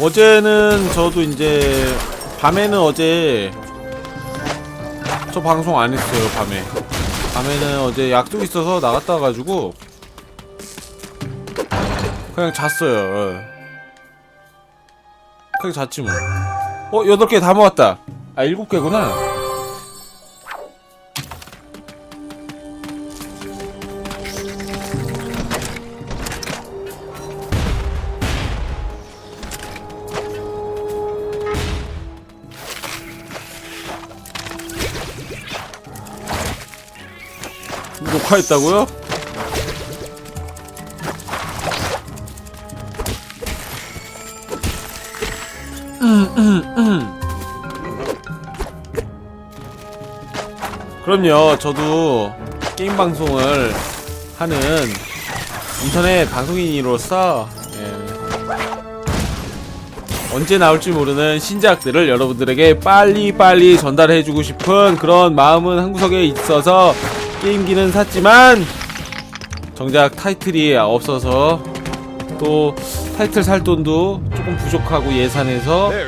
어제는 저도 이제 밤에는 어제 저 방송 안 했어요 밤에 밤에는 어제 약속 있어서 나갔다 와가지고 그냥 잤어요 예. 그냥 잤지 뭐 어? 여덟 개 다 모았다 아 일곱 개구나 녹화했다고요? 그럼요. 저도 게임 방송을 하는 인터넷 방송인으로서 예, 언제 나올지 모르는 신작들을 여러분들에게 빨리빨리 전달해주고 싶은 그런 마음은 한구석에 있어서 게임기는 샀지만 정작 타이틀이 없어서 또 타이틀 살 돈도 조금 부족하고 예산에서 네,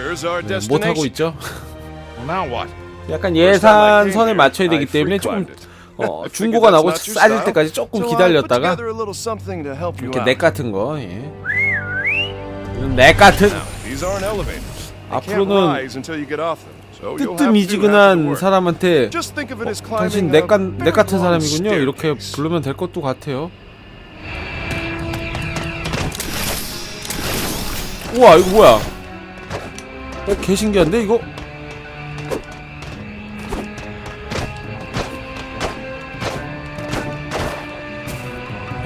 못하고. 있죠. 약간 예산선을 맞춰야 되기 때문에 조금. 어, 중고가 나오고 싸질. 때까지 조금 기다렸다가 이렇게. 넥 같은 거 예. 이런 넥 같은 앞으로는 뜨뜻미지근한 work. 사람한테 당신 같, 넥 같은 사람이군요 이렇게. 부르면 될 것도 같아요 우와 이거 뭐야 어 개 신기한데 이거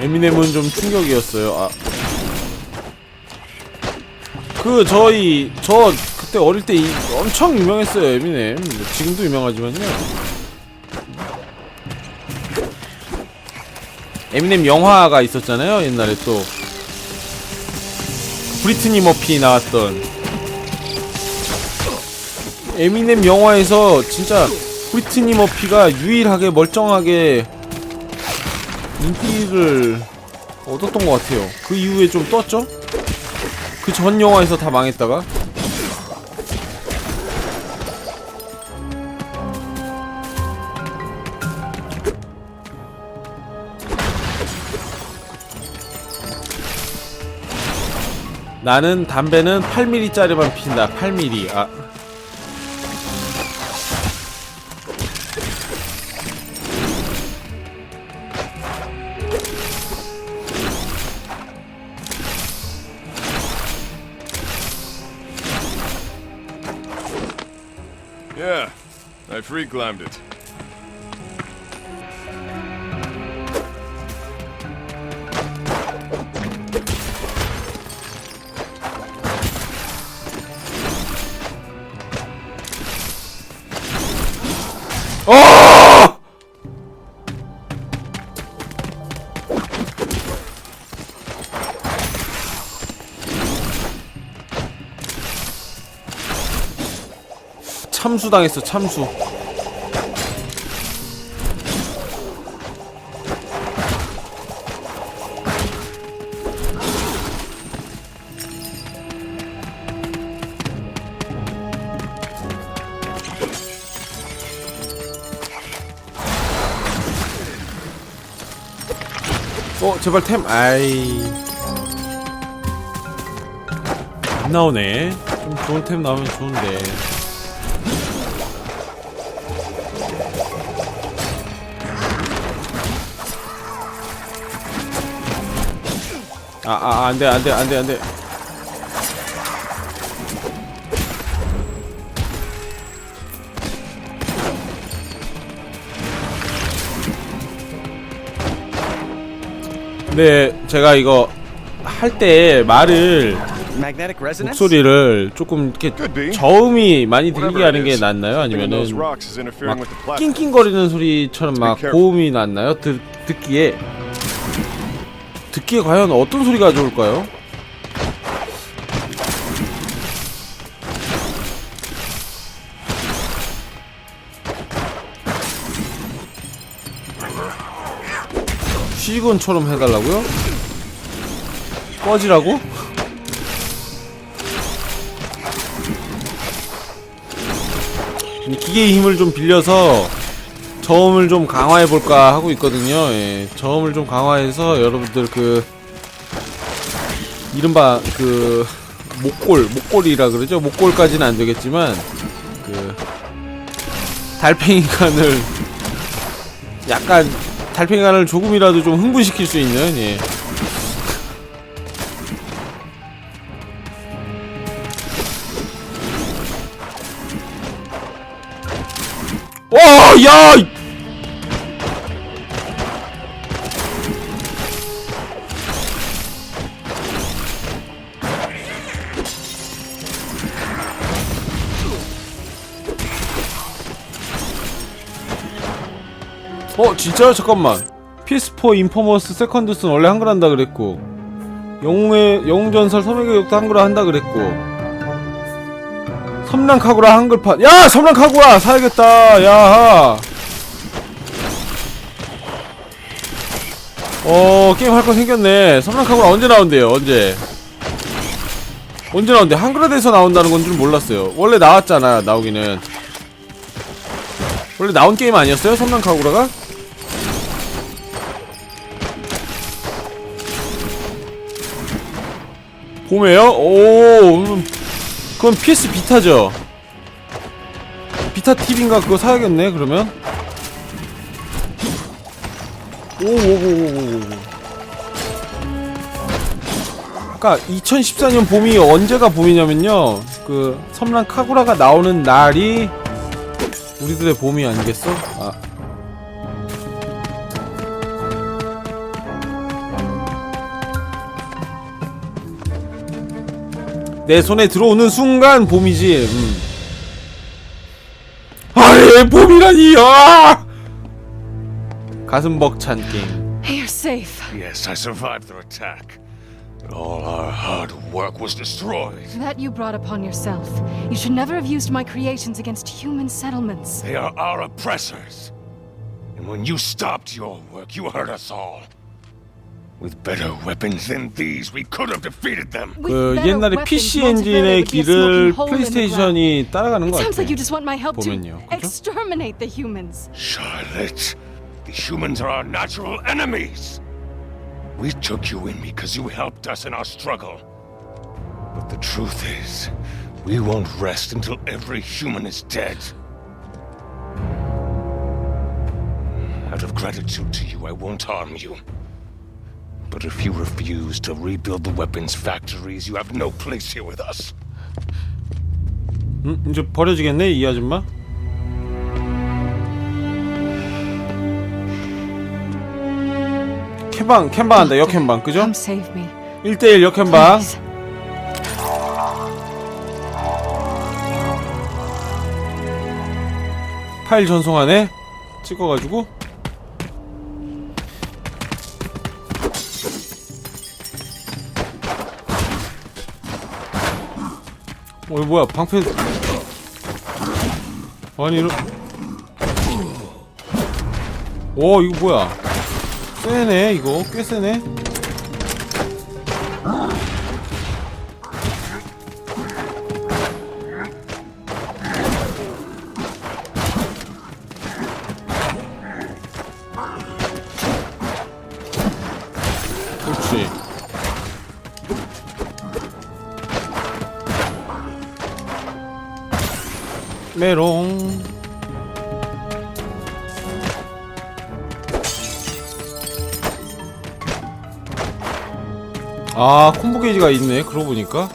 에미넴은 좀 충격이었어요 아. 그 저희 저 그때 어릴 때 이, 엄청 유명했어요 에미넴. 지금도 유명하지만요. 에미넴 영화가 있었잖아요 옛날에 또. 브리트니 머피 나왔던. 에미넴 영화에서 진짜 브리트니 머피가 유일하게 멀쩡하게 인기를 얻었던 것 같아요. 그 이후에 좀 떴죠? 그 전 영화에서 다 망했다가 나는 담배는 8mm짜리만 핀다 8mm 아 Yeah, I free climbed it. 참수 당했어 참수. 어 제발 템 아이. 안 나오네. 좀 좋은 템 나오면 좋은데 아 아 안 돼 안 돼 안 돼 안돼 네 제가 이거 할 때 말을? 목소리를 조금 이렇게. 저음이 많이 들리게 하는 게 낫나요? 아니면은 막. 낑낑거리는 소리처럼 막. 고음이 낫나요? 듣, 듣기에 듣기에 과연 어떤 소리가 좋을까요? 시건처럼 해달라고요? 꺼지라고? 기계의 힘을 좀 빌려서 저음을 좀 강화해 볼까 하고 있거든요. 예, 저음을 좀 강화해서 여러분들 그 이른바 그 목골 목골이라 그러죠. 목골까지는 안 되겠지만 그 달팽이관을 약간 달팽이관을 조금이라도 좀 흥분시킬 수 있는 예. 야! 이- 어, 진짜요? 잠깐만. PS4 인포머스 세컨드스는 원래 한글 한다 그랬고, 영웅의, 영웅전설 섬유교육도 한글 한다 그랬고, 섬랑 카구라 한글판. 야! 섬랑 카구라! 사야겠다! 야! 어, 게임 할 거 생겼네. 섬랑카구라 언제 나온대요? 언제? 언제 나온대? 한글화 돼서 나온다는 건 줄 몰랐어요. 원래 나왔잖아, 나오기는. 원래 나온 게임 아니었어요? 섬랑카구라가? 봄에요? 오, 음, 그건 PS 비타죠? 비타 TV인가 그거 사야겠네, 그러면? 오오오오오. 아까 2014년 봄이 언제가 봄이냐면요. 그 섬란 카구라가 나오는 날이 우리들의 봄이 아니겠어? 아. 내 손에 들어오는 순간 봄이지. 음. 아예 봄이라니. 아! 가슴 벅찬 게임. You're safe. Yes, I survived their attack. But all our hard work was destroyed. That you brought upon yourself. You should never have used my creations against human settlements. They are our oppressors. And when you stopped your work, you hurt us all. With better weapons than these, we could have defeated them. With 그 better 옛날에 weapons, PC Monteverde 엔진의 would be a 길을 smoking hole in the ground. 플레이스테이션이 따라가는 것 Sounds 같아. like you just want my help 보면요, to 그죠? exterminate the humans. Charlotte, the humans are our natural enemies. We took you in because you helped us in our struggle. But the truth is, we won't rest until every human is dead. Out of gratitude to you, I won't harm you. But if you refuse to rebuild the weapons factories, you have no place here with us. 음, 이제 버려지겠네 이 아줌마. 캔방 캔방 한다 역캔방 그죠? Come save me. 1대1 역캔방 Please. 파일 전송하네 찍어가지고 어 이거 뭐야 방패. 아니 이런. 오 이거 뭐야? 세네 이거. 꽤 세네 게이지가 있네 그러고 보니까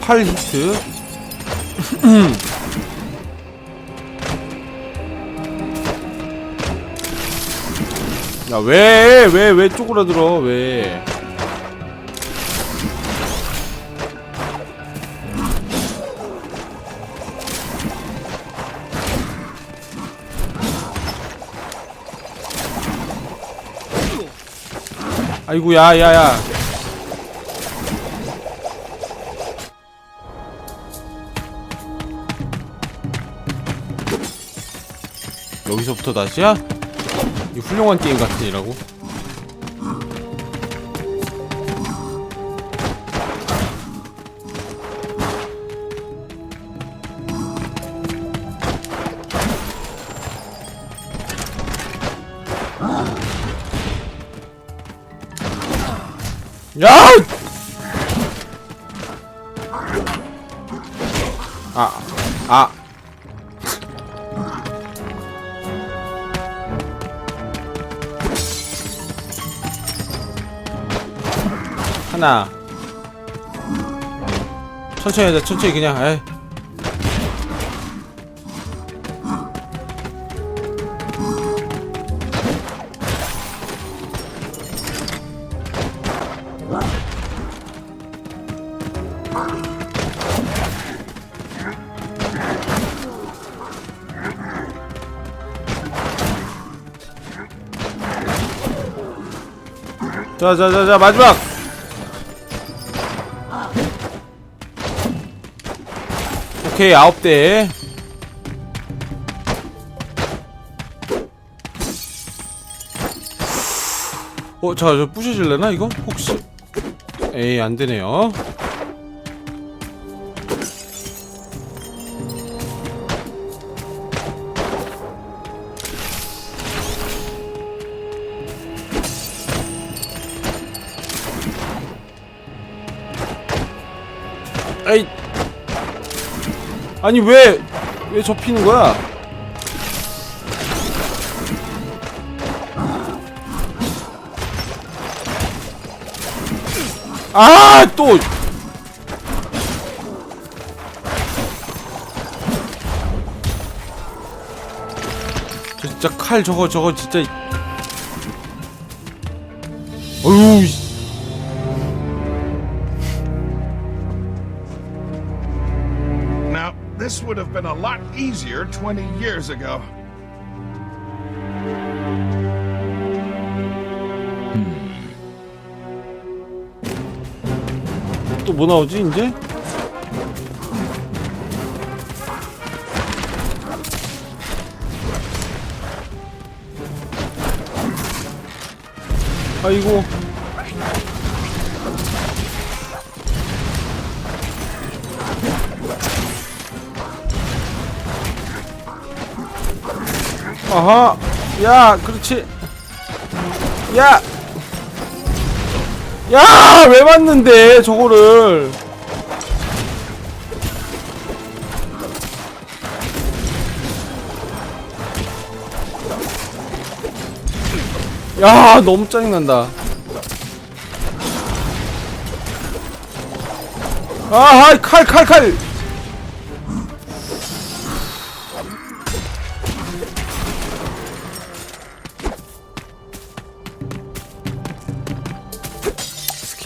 팔 히트 야, 왜, 왜, 왜 쪼그라들어, 왜. 아이고, 야, 야, 야. 여기서부터 다시야? 이 훌륭한 게임 같으니라고. 야! 아, 아. 하나. 천천히 하자, 천천히 그냥, 에이. 자, 자, 자, 자, 마지막! 오케이, 아홉 대. 어, 자, 저 부셔질래나, 이거? 혹시? 에이, 안 되네요. 아니, 왜, 왜 접히는 거야? 아, 또! 저 진짜 칼 저거 저거 진짜 어휴 this would have been a lot easier 20 years ago. 또 뭐 나오지 이제? 아이고 아하 야 그렇지 야 야, 왜 맞는데, 저거를. 야, 너무 짜증난다. 아, 하이, 칼, 칼, 칼!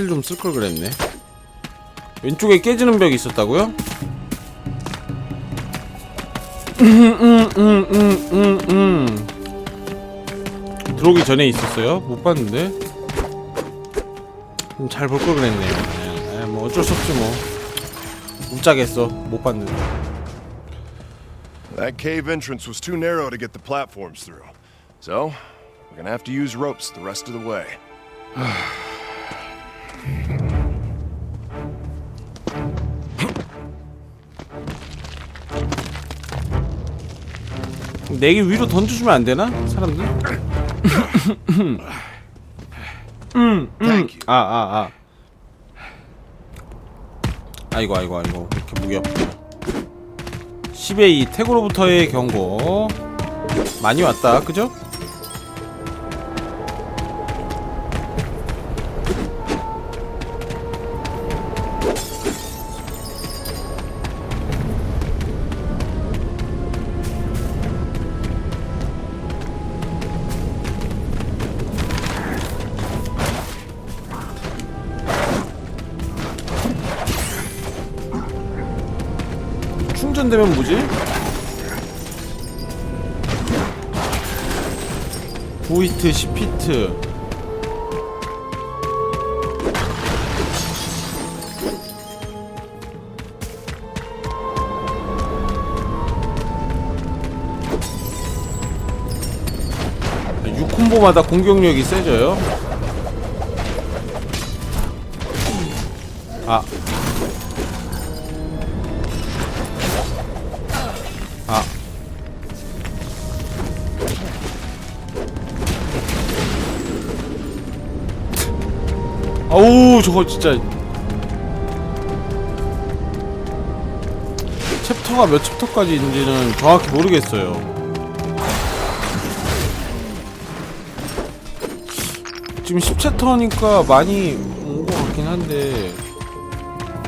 킬 좀 쓸 걸 그랬네. 왼쪽에 깨지는 벽이 있었다고요? 음, 음, 음, 음, 음, 음. 들어오기 전에 있었어요? 못 봤는데. 잘 볼 걸 그랬네요. 예, 예, 뭐 어쩔 수 없지 뭐. 못 자겠어. 못 봤는데. That cave entrance was too narrow to get the platforms through. So, we're gonna have to use ropes the rest of the way. 내게 위로 던져주면 안 되나? 사람들? 음, you. 아, 아, 아. 아이고, 아이고, 아이고. 이렇게 무게 없고. 10의 2, 태고로부터의 경고. 많이 왔다, 그죠? 충전되면 뭐지? 부히트 10피트 육 콤보마다 공격력이 세져요 아우 저거 진짜. 챕터가 몇 챕터까지 있는지는 정확히 모르겠어요. 지금 10챕터니까 많이 온 것 같긴 한데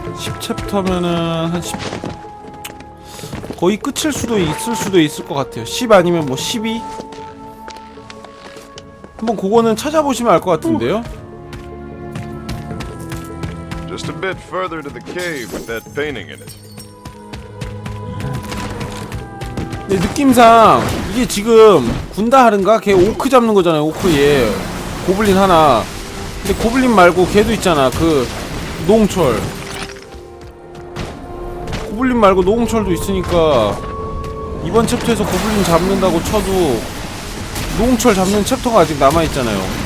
10챕터면은 한 10... 거의 끝일 수도 있을 수도 있을 것 같아요. 10 아니면 뭐 12? 한번 그거는 찾아보시면 알 것 같은데요 Just a bit further to the cave with that painting in it. 근데 느낌상 이게 지금 군다 하른가? 걔 오크 잡는 거잖아요 오크 얘 고블린 하나 근데 고블린 말고 걔도 있잖아 그 노홍철 고블린 말고 노홍철도 있으니까 이번 챕터에서 고블린 잡는다고 쳐도 노홍철 잡는 챕터가 아직 남아 있잖아요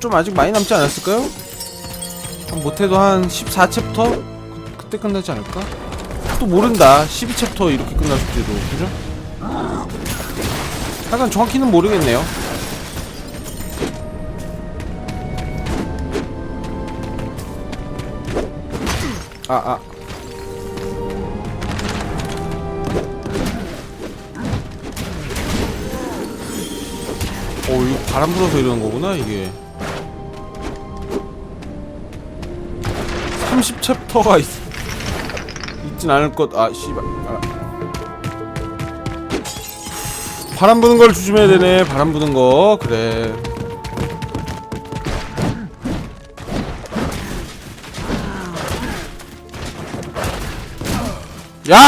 좀 아직 많이 남지 않았을까요? 한 못해도 한 14챕터? 그때 끝나지 않을까? 또 모른다 12챕터 이렇게 끝날 수도 그죠? 약간 정확히는 모르겠네요 아 아. 어 바람 불어서 이러는 거구나 이게 30챕터가 있, 있진 않을 것, 아, 씨발. 아. 바람 부는 걸 조심해야 되네, 바람 부는 거. 그래. 야!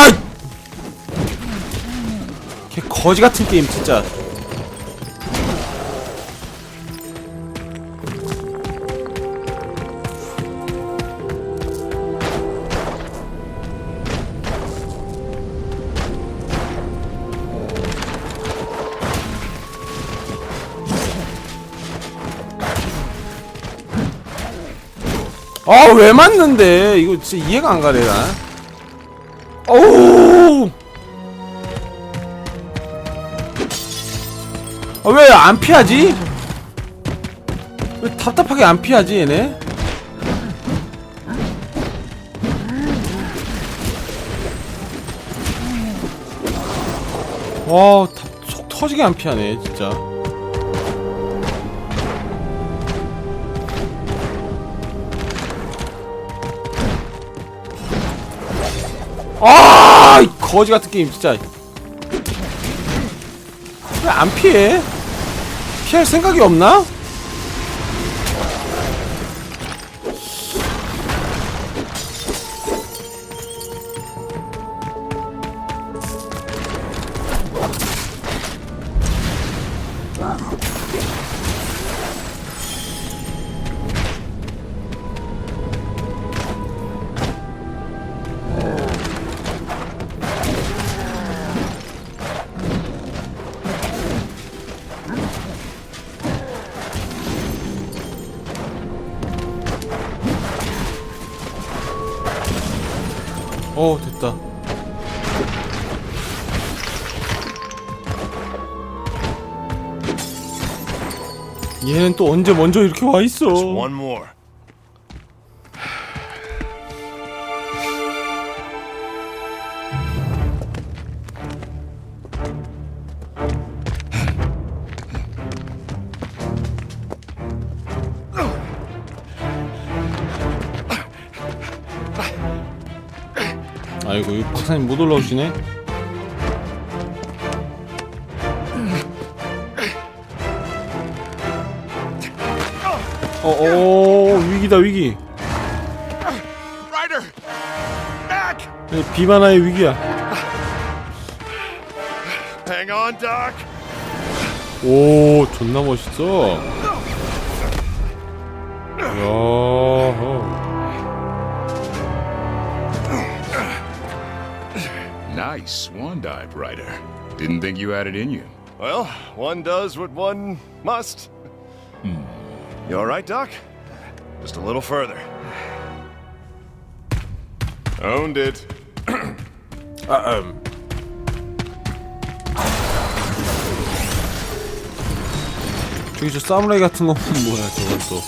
걔 거지 같은 게임, 진짜. 아, 왜 맞는데? 이거 진짜 이해가 안 가네, 나. 어우! 아, 왜 안 피하지? 왜 답답하게 안 피하지, 얘네? 와, 다, 속 터지게 안 피하네, 진짜. 아, 이 거지 같은 게임 진짜. 왜 안 피해? 피할 생각이 없나? 얘는 또 언제 먼저 이렇게 와 있어? One more. 아이고, 이 박사님 못 올라오시네. 어, 어, 위기다 위기. Ryder! Back! 네, 비바나의 위기야. Hang on, Doc! 오, 존나 멋있어. 야, Nice swan dive, Ryder. Didn't think you had it in you. Well, one does what one must. You alright, Doc? Just a little further. Owned it. 아, 음. 저기 저 사무라이 같은 건 뭐야 저건 또.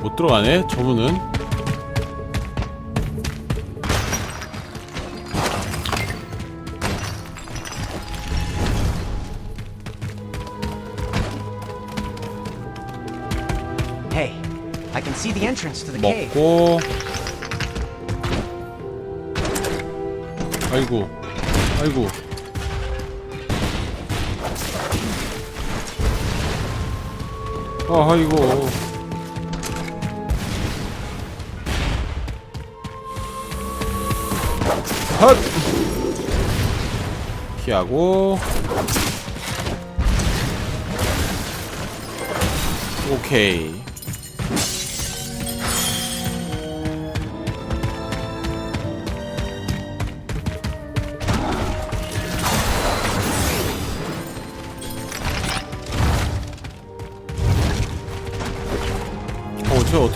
못 들어가네 저분은. 먹고. 아이고, 아이고. 아, 아이고. 헛! 피하고. 오케이.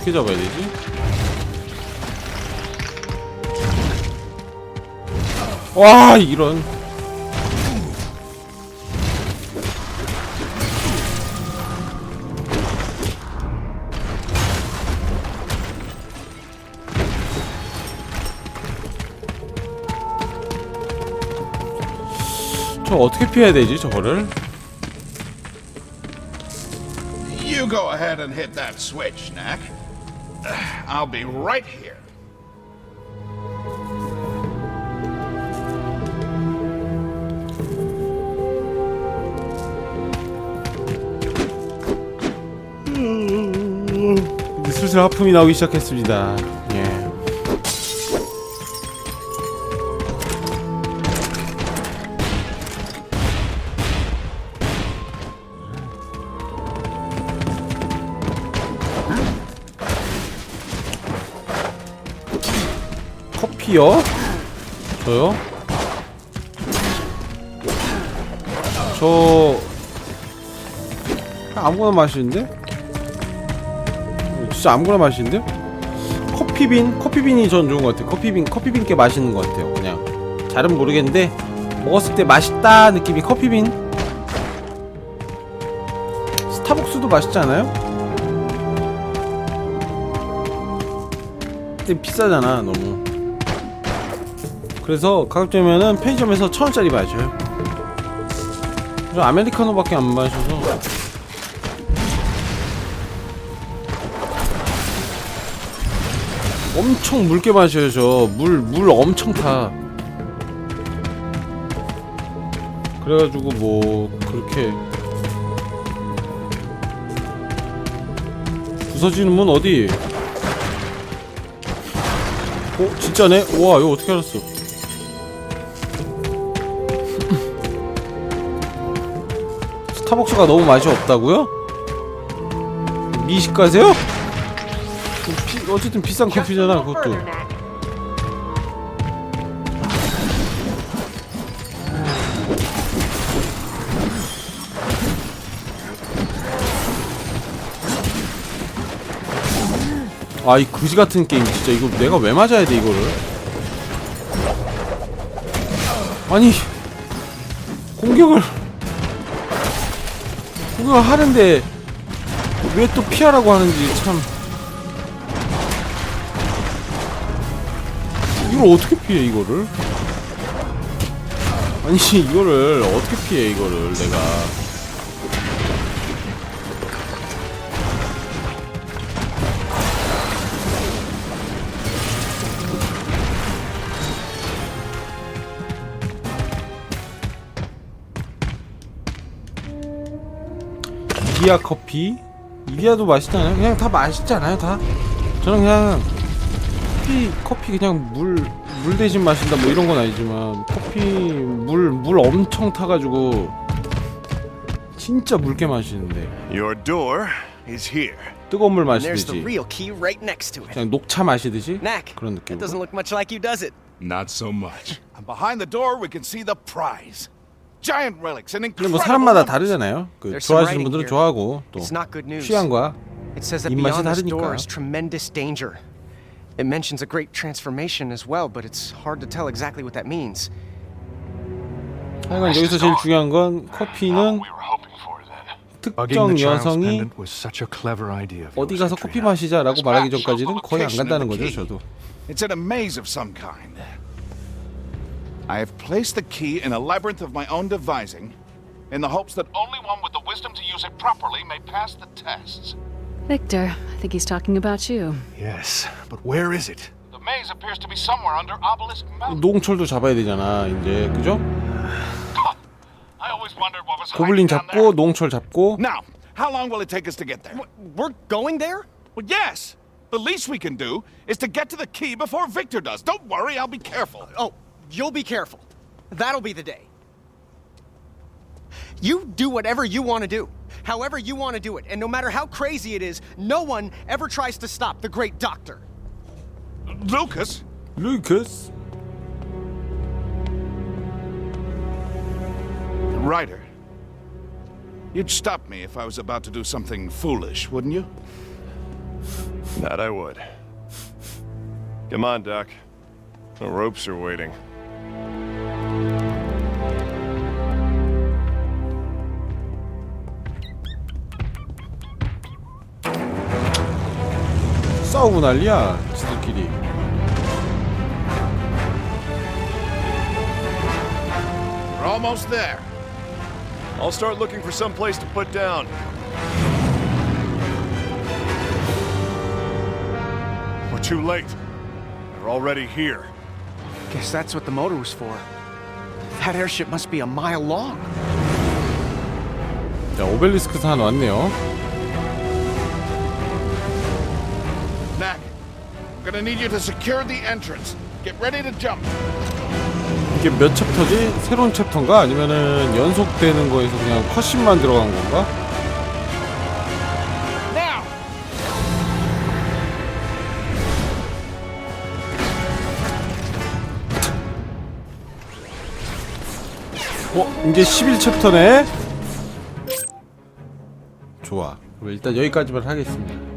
어, 저 어떻게 잡아야 되지? 와, 이런. 저 어떻게 피해야 되지, 저거를? You go ahead and hit that switch, Knack. I'll be right here. 이제 슬슬 하품이 나오기 시작했습니다. 커피요? 저요? 저 아무거나 마시는데? 진짜 아무거나 마시는데요? 커피빈? 커피빈이 전 좋은 것 같아요. 커피빈, 커피빈 꽤 맛있는 것 같아요. 그냥 잘은 모르겠는데 먹었을 때 맛있다 느낌이 커피빈. 스타벅스도 맛있지 않아요? 근데 비싸잖아 너무. 그래서 가급적이면은 편의점에서 천 원짜리 마셔요. 저 아메리카노밖에 안 마셔서. 엄청 묽게 마셔요 저물 물 엄청 타. 그래가지고 뭐 그렇게. 부서지는 문 어디? 어 진짜네? 와 이거 어떻게 알았어 스타벅스가 너무 맛이 없다고요? 미식 가세요? 비- 어쨌든 비싼 커피잖아 그것도 아 이 그지 같은 게임 진짜 이거 내가 왜 맞아야 돼 이거를 아니 공격을 공격을 하는데 왜 또 피하라고 하는지 참 이걸 어떻게 피해 이거를? 아니 이거를 어떻게 피해 이거를 내가 이디야 커피 이디야도 맛있잖아요 그냥 다 맛있잖아요 다 저는 그냥 커피 커피 그냥 물물 대신 마신다 뭐 이런 건 아니지만 커피 물물 엄청 타가지고 진짜 묽게 마시는데 Your door is here. 뜨거운 물 And there's the 마시듯이 real key right next to it. 그냥 녹차 마시듯이 Knack, 그런 that 느낌으로 doesn't look much like you, does it? Not so much. And behind the door, we can see the prize. Giant relics and 근데 incredible 뭐 사람마다. 다르잖아요 그 좋아하시는 분들은. 좋아하고 또 It's not good news. 취향과 It says that 입맛이 다르니까. door is tremendous danger. It mentions a great transformation as well, but it's hard to tell exactly what that means. 하여간 여기서 제일 중요한 건 커피는 특정 여성이 어디 가서 커피 마시자라고 말하기 전까지는 거의 안 간다는 거죠 저도 It's in a maze of some kind. I have placed the key in a labyrinth of my own devising in the hopes that only one with the wisdom to use it properly may pass the tests. Victor, I think he's talking about you. Yes, but where is it? The maze appears to be somewhere under Obelisk Mountain. 노홍철도 잡아야 되잖아 이제 그죠? I always wondered what was 고블린 hiding down 잡고 there. 노홍철 잡고 Now, how long will it take us to get there? We're going there? Well, yes. The least we can do is to get to the key before Victor does. Don't worry, I'll be careful. Oh, You'll be careful. That'll be the day. You do whatever you want to do, however you want to do it, and no matter how crazy it is, no one ever tries to stop the great doctor. Lucas? Lucas? Ryder, you'd stop me if I was about to do something foolish, wouldn't you? That I would. Come on, Doc. The ropes are waiting. 싸우고 난리야 지들끼리 We're almost there. I'll start looking for some place to put down. We're too late. They're already here. Guess that's what the motor was for. That airship must be a mile long. 자 오벨리스크 산 왔네요 Gonna need you to secure the entrance. Get ready to jump. 이게 몇 챕터지? 새로운 챕터인가? 아니면은 연속되는 거에서 그냥 컷신만 들어간 건가? Now! 어? 이제 11챕터네? 좋아 그럼 일단 여기까지만 하겠습니다